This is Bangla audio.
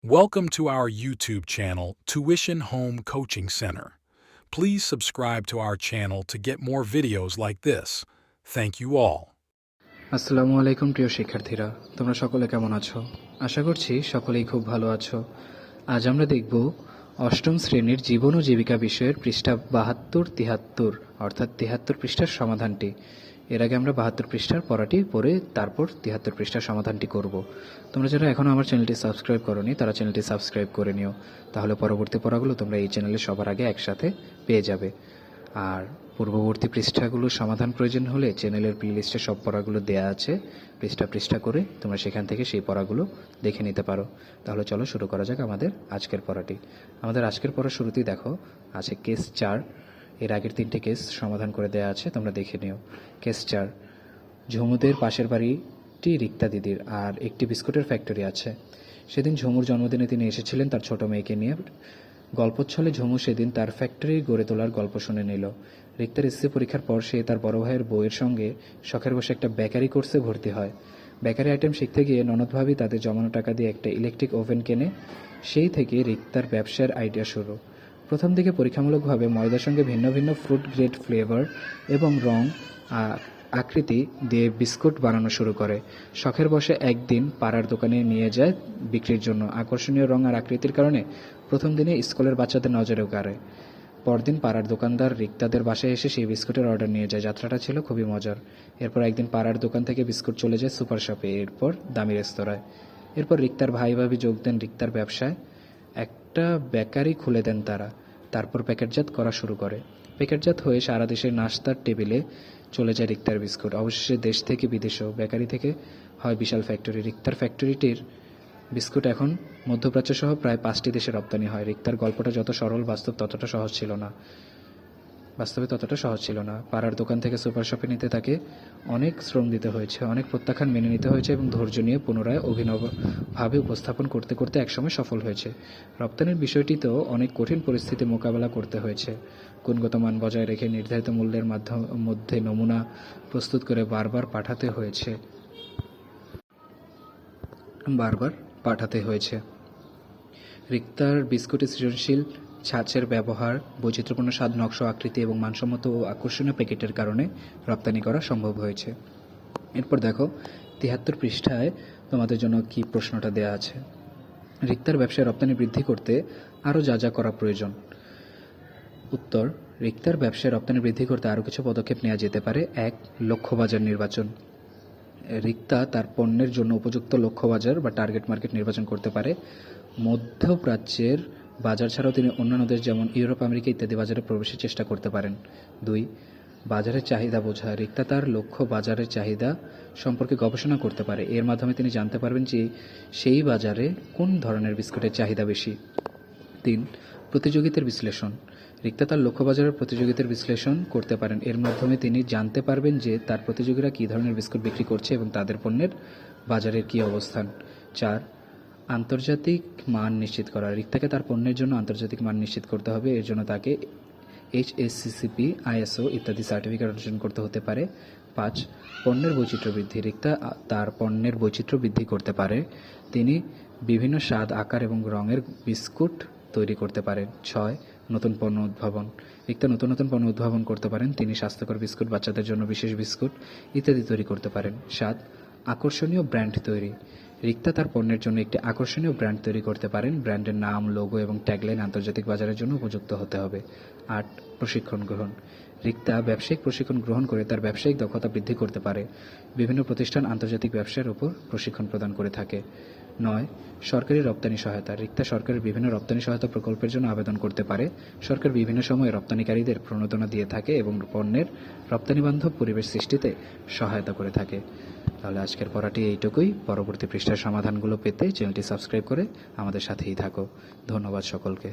Welcome to our YouTube channel, Tuition Home Coaching Center. Please subscribe to our channel to get more videos like this. Thank you all. আসসালামু আলাইকুম প্রিয় শিক্ষার্থীরা তোমরা সকলে কেমন আছো আশা করছি সকলেই খুব ভালো আছো আজ আমরা দেখব অষ্টম শ্রেণীর জীবন ও জীবিকা বিষয়ের পৃষ্ঠা বাহাত্তর তিহাত্তর অর্থাৎ তিহাত্তর পৃষ্ঠার সমাধানটি এর আগে আমরা বাহাত্তর পৃষ্ঠার পড়াটি পড়ে তারপর তিহাত্তর পৃষ্ঠার সমাধানটি করব। তোমরা যারা এখনও আমার চ্যানেলটি সাবস্ক্রাইব করনি, তারা চ্যানেলটি সাবস্ক্রাইব করে নিও। তাহলে পরবর্তী পড়াগুলো তোমরা এই চ্যানেলে সবার আগে একসাথে পেয়ে যাবে। আর পূর্ববর্তী পৃষ্ঠাগুলোর সমাধান প্রয়োজন হলে চ্যানেলের প্লেলিস্টে সব পড়াগুলো দেয়া আছে। পৃষ্ঠা পৃষ্ঠা করে তোমরা সেখান থেকে সেই পড়াগুলো দেখে নিতে পারো। তাহলে চলো শুরু করা যাক আমাদের আজকের পড়াটি। আমাদের আজকের পড়ার শুরুতেই দেখো, আছে কেস চার। এর আগের তিনটে কেস সমাধান করে দেয়া আছে, তোমরা দেখে নিও। কেস চার, ঝুমুদের পাশের বাড়িটি রিক্তা দিদির, আর একটি বিস্কুটের ফ্যাক্টরি আছে। সেদিন ঝুমুর জন্মদিনে তিনি এসেছিলেন তার ছোট মেয়েকে নিয়ে। গল্পচ্ছলে ঝুমু সেদিন তার ফ্যাক্টরি গড়ে তোলার গল্প শুনে নিল। রিক্তার এসএসসি পরীক্ষার পর সে তার বড় ভাইয়ের বউয়ের সঙ্গে শখের বসে একটা বেকারি কোর্সে ভর্তি হয়। বেকারি আইটেম শিখতে গিয়ে ননদভাবি তাদের জমানো টাকা দিয়ে একটা ইলেকট্রিক ওভেন কেনে, সেই থেকে রিক্তার ব্যবসার আইডিয়া শুরু। প্রথম দিকে পরীক্ষামূলকভাবে ময়দার সঙ্গে ভিন্ন ভিন্ন ফ্রুট গ্রেড ফ্লেভার এবং রং আকৃতি দিয়ে বিস্কুট বানানো শুরু করে। শখের বসে একদিন পাড়ার দোকানে নিয়ে যায় বিক্রির জন্য। আকর্ষণীয় রং আর আকৃতির কারণে প্রথম দিনে স্কুলের বাচ্চাদের নজরেও কাড়ে পরদিন পাড়ার দোকানদার রিক্তাদের বাসায় এসে সেই বিস্কুটের অর্ডার নিয়ে যায়। যাত্রাটা ছিল খুবই মজার। এরপর একদিন পাড়ার দোকান থেকে বিস্কুট চলে যায় সুপার শপে, এরপর দামি রেস্তোরাঁয়। এরপর রিক্তার ভাই ভাবি যোগ দেন রিক্তার ব্যবসায়। একটা বেকারি খুলে দেন তারা। তারপর প্যাকেটজাত করা শুরু করে। প্যাকেটজাত হয়ে সারা দেশের নাস্তার টেবিলে চলে যায় রিক্তার বিস্কুট। অবশেষে দেশ থেকে বিদেশেও, বেকারি থেকে হয় বিশাল ফ্যাক্টরি রিক্তার ফ্যাক্টরিটির বিস্কুট এখন মধ্যপ্রাচ্য সহ প্রায় পাঁচটি দেশে রপ্তানি হয়। রিক্তার গল্পটা যত সরল, বাস্তব ততটা সহজ ছিল না। বাস্তবে ততটা সহজ ছিল না। পাড়ার দোকান থেকে সুপার শপে নিতে তাকে অনেক শ্রম দিতে হয়েছে, অনেক প্রত্যাখ্যান মেনে নিতে হয়েছে এবং ধৈর্য নিয়ে পুনরায় অভিনবভাবে উপস্থাপন করতে করতে একসময় সফল হয়েছে। রপ্তানির বিষয়টিতেও অনেক কঠিন পরিস্থিতি মোকাবেলা করতে হয়েছে। গুণগত মান বজায় রেখে নির্ধারিত মূল্যের মাধ্যম, মধ্যে নমুনা প্রস্তুত করে বারবার পাঠাতে হয়েছে। বারবার পাঠাতে হয়েছে। রিক্তার বিস্কুটে সৃজনশীল ছাঁচের ব্যবহার, বৈচিত্র্যপূর্ণ স্বাদ, নকশা, আকৃতি এবং মানসম্মত ও আকর্ষণীয় প্যাকেটের কারণে রপ্তানি করা সম্ভব হয়েছে। এরপর দেখো তিয়াত্তর পৃষ্ঠায় তোমাদের জন্য কি প্রশ্নটা দেয়া আছে। রিক্তার ব্যবসায় রপ্তানি বৃদ্ধি করতে আরও যা যা করা প্রয়োজন। উত্তর, রিক্তার ব্যবসায় রপ্তানি বৃদ্ধি করতে আরও কিছু পদক্ষেপ নেওয়া যেতে পারে। এক, লক্ষ্যবাজার নির্বাচন। রিক্তা তার পণ্যের জন্য উপযুক্ত লক্ষ্যবাজার বা টার্গেট মার্কেট নির্বাচন করতে পারে। মধ্যপ্রাচ্যের বাজার ছাড়াও তিনি অন্যান্য দেশ যেমন ইউরোপ, আমেরিকা ইত্যাদি বাজারে প্রবেশের চেষ্টা করতে পারেন। দুই, বাজারের চাহিদা বোঝা। রিক্তা তার লক্ষ্য বাজারের চাহিদা সম্পর্কে গবেষণা করতে পারে। এর মাধ্যমে তিনি জানতে পারবেন যে সেই বাজারে কোন ধরনের বিস্কুটের চাহিদা বেশি। তিন প্রতিযোগিতার বিশ্লেষণ। রিক্তা তার লক্ষ্য বাজারের প্রতিযোগিতার বিশ্লেষণ করতে পারেন। এর মাধ্যমে তিনি জানতে পারবেন যে তার প্রতিযোগীরা কী ধরনের বিস্কুট বিক্রি করছে এবং তাদের পণ্যের বাজারের কী অবস্থান। চার আন্তর্জাতিক মান নিশ্চিত করা। রিক্তাকে তার পণ্যের জন্য আন্তর্জাতিক মান নিশ্চিত করতে হবে। এর জন্য তাকে এইচএসসিসিপি আইএসও ইত্যাদি সার্টিফিকেট অর্জন করতে হতে পারে। পাঁচ, পণ্যের বৈচিত্র্য বৃদ্ধি। রিক্তা তার পণ্যের বৈচিত্র্য বৃদ্ধি করতে পারে। তিনি বিভিন্ন স্বাদ, আকার এবং রঙের বিস্কুট তৈরি করতে পারেন। ছয়, নতুন পণ্য উদ্ভাবন। রিক্তা নতুন নতুন পণ্য উদ্ভাবন করতে পারেন। তিনি স্বাস্থ্যকর বিস্কুট, বাচ্চাদের জন্য বিশেষ বিস্কুট ইত্যাদি তৈরি করতে পারেন। সাত আকর্ষণীয় ব্র্যান্ড তৈরি। রিক্তা তার পণ্যের জন্য একটি আকর্ষণীয় ব্র্যান্ড তৈরি করতে পারেন। ব্র্যান্ডের নাম, লোগো এবং ট্যাগলাইন আন্তর্জাতিক বাজারের জন্য উপযুক্ত হতে হবে। আট, প্রশিক্ষণ গ্রহণ। রিক্তা ব্যবসায়িক প্রশিক্ষণ গ্রহণ করে তার ব্যবসায়িক দক্ষতা বৃদ্ধি করতে পারে। বিভিন্ন প্রতিষ্ঠান আন্তর্জাতিক ব্যবসার উপর প্রশিক্ষণ প্রদান করে থাকে। নয়, সরকারি রপ্তানি সহায়তা। রিক্তা সরকারের বিভিন্ন রপ্তানি সহায়তা প্রকল্পের জন্য আবেদন করতে পারে। সরকার বিভিন্ন সময়ে রপ্তানিকারীদের প্রণোদনা দিয়ে থাকে এবং পণ্যের রপ্তানি বান্ধব পরিবেশ সৃষ্টিতে সহায়তা করে থাকে। তাহলে আজকের পড়াটি এইটুকুই। পরবর্তী পৃষ্ঠার সমাধানগুলো পেতে চ্যানেলটি সাবস্ক্রাইব করে আমাদের সাথেই থাকো। ধন্যবাদ সকলকে।